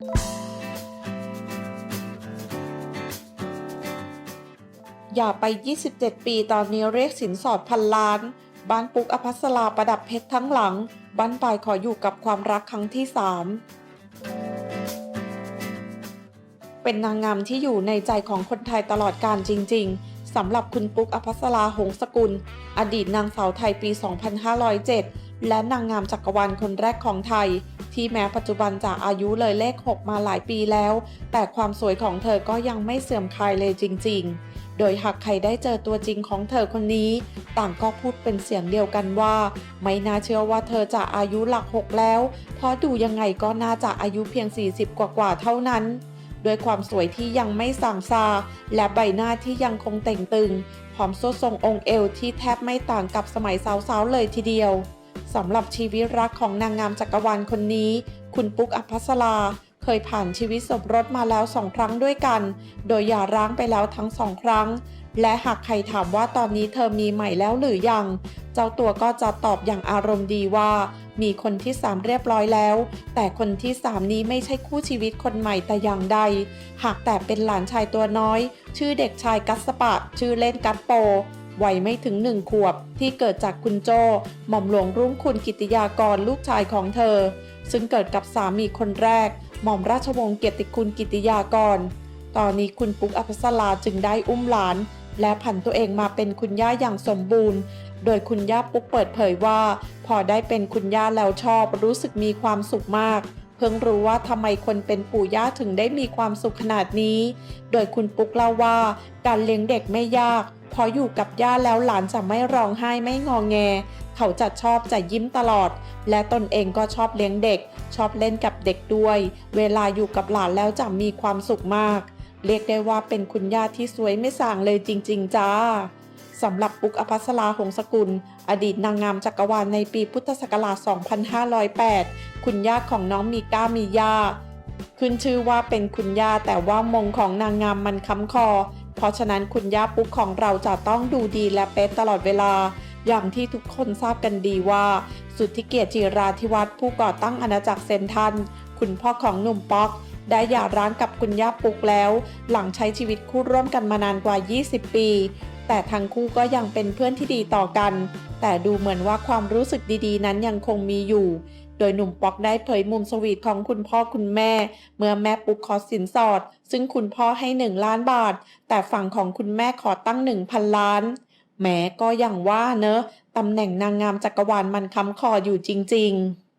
อย่าไป 27 ปีตอนนี้เรียกสินสอดพันล้าน บ้านปุ๊กอภัสราประดับเพชรทั้งหลัง บ้านปลายขออยู่กับความรักครั้งที่3เป็นนางงามที่อยู่ในใจของคนไทยตลอดการจริง ๆ สำหรับคุณปุ๊กอภัสราหงสกุล อดีตนางสาวไทยปี 2507 และนางงามจักรวาลคนแรกของไทย ที่แม้ปัจจุบันจะอายุเลยเลข 6 มาหลายปีแล้ว แต่ความสวยของเธอก็ยังไม่เสื่อมคลายเลยจริง ๆ โดยหากใครได้เจอตัวจริงของเธอคนนี้ ต่างก็พูดเป็นเสียงเดียวกันว่า ไม่น่าเชื่อว่าเธอจะอายุหลัก 6 แล้ว เพราะดูยังไงก็น่าจะอายุเพียง 40 กว่าๆเท่านั้นด้วยความสวยที่ยังไม่สั่งซา และใบหน้าที่ยังคงเต่งตึงพร้อมสวดทรงองค์เอวที่แทบไม่ต่างกับสมัยสาวๆเลยทีเดียว สำหรับชีวิตรักของนางงามจักรวาลคนนี้ คุณปุ๊กอภัสราเคยผ่านชีวิตสมรสมาแล้วสองครั้งด้วยกัน โดยหย่าร้างไปแล้วทั้งสองครั้ง และหากใครถามว่าตอนนี้เธอมีใหม่แล้วหรือยัง เจ้าตัวก็จะตอบอย่างอารมณ์ดีว่า มีคนที่สามเรียบร้อยแล้ว แต่คนที่สามนี้ไม่ใช่คู่ชีวิตคนใหม่แต่อย่างใด หากแต่เป็นหลานชายตัวน้อย ชื่อเด็กชายกัสปะ ชื่อเล่นกัสโป วัยไม่ถึงหนึ่งขวบ ที่เกิดจากคุณโจหม่อมหลวงรุ่งคุณกิติยากรลูกชายของเธอ ซึ่งเกิดกับสามีคนแรก หม่อมราชวงศ์เกียรติคุณกิติยากร ตอนนี้คุณปุ๊กอภัสราจึงได้อุ้มหลาน และผันตัวเองมาเป็นคุณย่าอย่างสมบูรณ์ โดยคุณย่าปุ๊กเปิดเผยว่า พอได้เป็นคุณย่าแล้วชอบรู้สึกมีความสุขมาก พิ่งรู้ว่าทำไมคนเป็นปู่ย่าถึงได้มีความสุขขนาดนี้ โดยคุณปุ๊กเล่าว่า การเลี้ยงเด็กไม่ยากพออยู่กับย่าแล้วหลานจะไม่ร้องไห้ไม่งอแง เขาจะชอบจะยิ้มตลอด และตนเองก็ชอบเลี้ยงเด็ก ชอบเล่นกับเด็กด้วย เวลาอยู่กับหลานแล้วจะมีความสุขมาก เรียกได้ว่าเป็นคุณย่าที่สวยไม่ส่างเลยจริง ๆ จ้า สำหรับปุ๊กอภัสราหงสกุล อดีตนางงามจักรวาลในปีพุทธศักราช 2508 คุณย่าของน้องมีก้ามีย่า ขึ้นชื่อว่าเป็นคุณย่าแต่ว่ามงของนางงามมันค้ำคอ เพราะฉะนั้นคุณย่าปุ๊กของเราจะต้องดูดีและเป๊ะตลอดเวลา อย่างที่ทุกคนทราบกันดีว่า สุทธิเกียรติจิราธิวัฒน์ผู้ก่อตั้งอาณาจักรเซนทัน คุณพ่อของหนุ่มป๊อกได้หย่าร้างกับคุณย่าปุ๊กแล้ว หลังใช้ชีวิตคู่ร่วมกันมานานกว่า 20 ปี แต่ทั้งคู่ก็ยังเป็นเพื่อนที่ดีต่อกัน แต่ดูเหมือนว่าความรู้สึกดีๆ นั้นยังคงมีอยู่ โดยหนุ่มป๊อกได้เผยมุมสวีทของคุณพ่อคุณแม่ เมื่อแม่ปุ๊กขอสินสอด ซึ่งคุณพ่อให้ 1 ล้านบาท แต่ฝั่งของคุณแม่ขอตั้ง 1,000 ล้านแหมก็อย่างว่าเนอะตำแหน่งนางงามจักรวาลมันค้ำคออยู่จริง ๆ